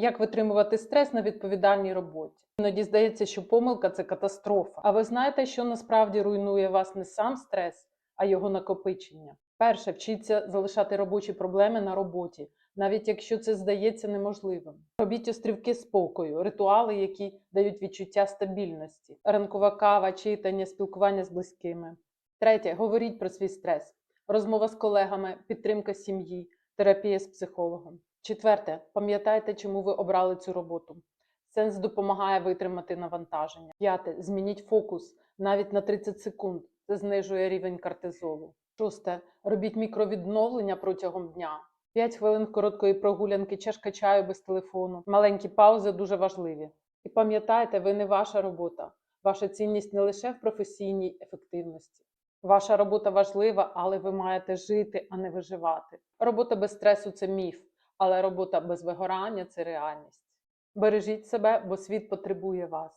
Як витримувати стрес на відповідальній роботі? Іноді здається, що помилка це катастрофа. А ви знаєте, що насправді руйнує вас не сам стрес, а його накопичення. Перше, вчіться залишати робочі проблеми на роботі, навіть якщо це здається неможливим. Робіть острівки спокою, ритуали, які дають відчуття стабільності, ранкова кава, читання, спілкування з близькими. Третє, говоріть про свій стрес, розмова з колегами, підтримка сім'ї, терапія з психологом. Четверте, пам'ятайте, чому ви обрали цю роботу. Сенс допомагає витримати навантаження. П'яте, змініть фокус навіть на 30 секунд. Це знижує рівень кортизолу. Шосте, робіть мікровідновлення протягом дня. 5 хвилин короткої прогулянки, чашка чаю без телефону. Маленькі паузи дуже важливі. І пам'ятайте, ви не ваша робота. Ваша цінність не лише в професійній ефективності. Ваша робота важлива, але ви маєте жити, а не виживати. Робота без стресу це міф, але робота без вигорання це реальність. Бережіть себе, бо світ потребує вас.